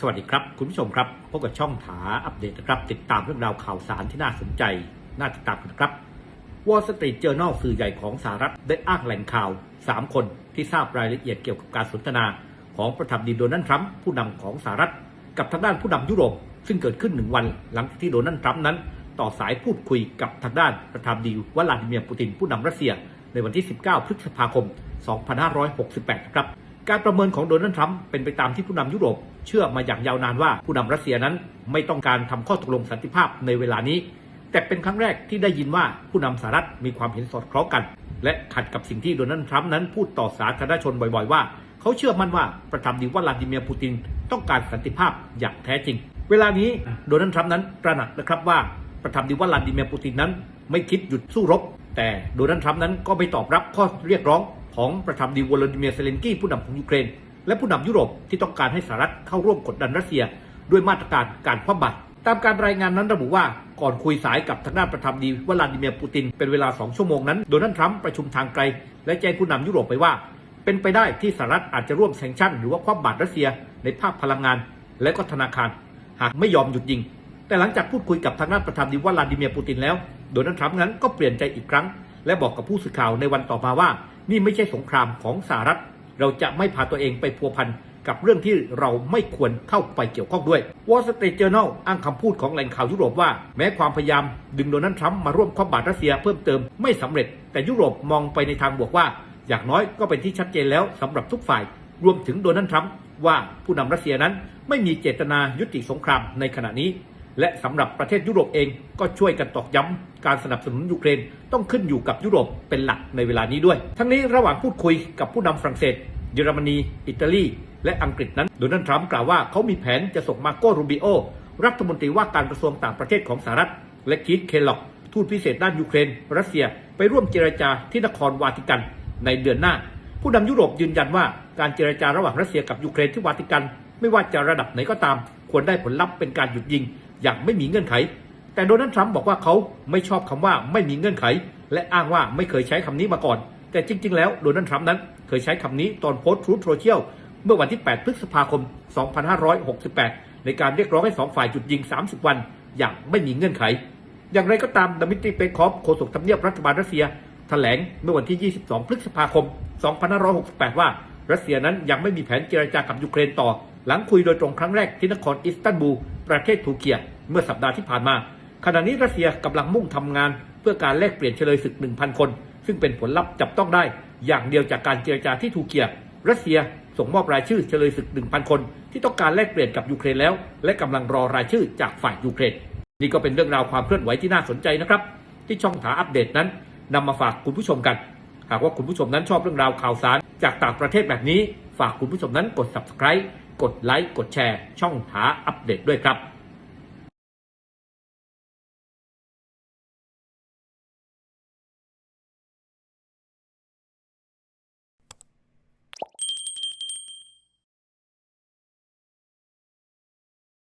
สวัสดีครับ คุณผู้ชมครับพบกับช่องถาอัปเดตนะครับ ติดตามเรื่องราวข่าวสารที่น่าสนใจ น่าติดตามกันะครับ Wall Street Journal สื่อใหญ่ของสหรัฐได้อ้างแหล่งข่าว 3 คนที่ทราบรายละเอียดเกี่ยวกับการสนทนา ของประธานาธิบดีโดนัลด์ทรัมป์ผู้นำของสหรัฐ กับทางด้านผู้นำยุโรป ซึ่งเกิดขึ้นหนึ่งวัน หลังที่โดนัลด์ทรัมป์นั้น ต่อสายพูดคุยกับทางด้านประธานาธิบดีวลาดิเมียร์ปูตินผู้นำรัสเซีย ในวันที่ 19 พฤษภาคม 2568 ครับการประเมินของโดนัลด์ทรัมป์เป็นไปตามที่ผู้นำยุโรป เชื่อมาอย่างยาวนานว่าผู้นำรัสเซียนั้นไม่ต้องการทำข้อตกลงสันติภาพในเวลานี้ แต่เป็นครั้งแรกที่ได้ยินว่าผู้นำสหรัฐมีความเห็นสอดคล้องกัน และขัดกับสิ่งที่โดนัลด์ทรัมป์นั้นพูดต่อสาธารณชนบ่อยๆว่า เขาเชื่อมั่นว่าประธานาธิบดีวลาดิเมียร์ปูตินต้องการสันติภาพอย่างแท้จริง เวลานี้โดนัลด์ทรัมป์นั้นตระหนักนะครับว่าประธานาธิบดีวลาดิเมียร์ปูตินนั้น ไม่คิดหยุดสู้รบ แต่โดนัลด์ทรัมป์นั้นก็ไม่ตอบรับข้อเรียกร้องของประธานาธิบดีวลาดิเมียร์เซเลนกี้ผู้นำของยูเครน และผู้นำยุโรปที่ต้องการให้สหรัฐเข้าร่วมกดดันรัสเซีย ด้วยมาตรการการคว่ำบาตรตามการรายงานนั้นระบุว่าก่อนคุยสายกับทางด้านประธานดีวลาดิเมียร์ปูตินเป็นเวลา 2 ชั่วโมงนั้นโดนัลด์ทรัมป์ประชุมทางไกล และแจ้งผู้นำยุโรปไปว่า เป็นไปได้ที่สหรัฐอาจจะร่วมแซงชั่นหรือว่าคว่ำบาตรรัสเซีย ในภาคพลังงาน และก็ธนาคาร หากไม่ยอมหยุดยิง แต่หลังจากพูดคุยกับทางด้านประธานดีวลาดิเมียร์ปูตินแล้วโดนัลด์ทรัมป์นั้นก็เปลี่ยนใจอีกครั้ง และบอกกับผู้สื่อข่าวในวันต่อมาว่า นี่ไม่ใช่สงครามของสหรัฐ เราจะไม่พาตัวเองไปพัวพันกับเรื่องที่เราไม่ควรเข้าไปเกี่ยวข้องด้วย Wall Street Journal อ้างคำพูดของแหล่งข่าวยุโรปว่า แม้ความพยายามดึงโดนัลด์ทรัมป์มาร่วมคว่ำบาตรรัสเซียเพิ่มเติมไม่สำเร็จ แต่ยุโรปมองไปในทางบวกว่า อย่างน้อยก็เป็นที่ชัดเจนแล้วสำหรับทุกฝ่าย รวมถึงโดนัลด์ทรัมป์ว่าผู้นำรัสเซียนั้นไม่มีเจตนายุติสงครามในขณะนี้ และสำหรับประเทศยุโรปเองก็ช่วยกันตอกย้ำการสนับสนุนยูเครนต้องขึ้นอยู่กับยุโรปเป็นหลักในเวลานี้ด้วย ทั้งนี้ระหว่างพูดคุยกับผู้นำฝรั่งเศส เยอรมนี อิตาลี และอังกฤษนั้นโดนัลด์ทรัมป์กล่าวว่าเขามีแผนจะส่งมาโกรูบิโอรัฐมนตรีว่าการกระทรวงต่างประเทศของสหรัฐ และคีตเคลล็อกทูตพิเศษด้านยูเครน รัสเซียไปร่วมเจรจาที่นครวาติกันในเดือนหน้า ผู้นำยุโรปยืนยันว่าการเจรจาระหว่างรัสเซียกับยูเครนที่วาติกัน ไม่ว่าจะระดับไหนก็ตาม ควรได้ผลลัพธ์เป็นการหยุดยิง อย่างไม่มีเงื่อนไข แต่โดนัลด์ทรัมป์บอกว่าเขาไม่ชอบคำว่าไม่มีเงื่อนไข และอ้างว่าไม่เคยใช้คำนี้มาก่อน แต่จริง ๆ แล้วโดนัลด์ทรัมป์นั้นเคยใช้คำนี้ตอนโพสต์ทรูธโซเชียลเมื่อวันที่ 8 พฤษภาคม 2568 ในการเรียกร้องให้สองฝ่ายหยุดยิง 30 วัน อย่างไม่มีเงื่อนไข อย่างไรก็ตามดมิตรีเปคอฟโฆษกทำเนียบรัฐบาลรัสเซียแถลงเมื่อวันที่ 22 พฤษภาคม 2568 ว่ารัสเซียนั้นยังไม่มีแผนเจรจากับยูเครนต่อ หลังคุยโดยตรงครั้งแรกที่นครอิสตันบูลประเทศทูเกียเมื่อสัปดาห์ที่ผ่านมา ขณะนี้รัสเซียกำลังมุ่งทำงาน เพื่อการแลกเปลี่ยนเฉลยศึก 1,000 คน ซึ่งเป็นผลลัพธ์จับต้องได้ อย่างเดียวจากการเจรจาที่ทูเกีย รัสเซียส่งมอบรายชื่อเฉลยศึก 1,000 คน ที่ต้องการแลกเปลี่ยนกับยูเครนแล้ว และกำลังรอรายชื่อจากฝ่ายยูเครนนี่ก็เป็นเรื่องราวความเคลื่อนไหวที่น่าสนใจนะครับ ที่ช่องถาอัปเดตนั้นนำมาฝากคุณผู้ชมกัน หากว่าคุณผู้ชมนั้นชอบเรื่องราวข่าวสารจากต่างประเทศแบบนี้ ฝากคุณผู้ชมนั้นกด subscribe กดไลค์กดแชร์ ช่องหาอัปเดตด้วยครับ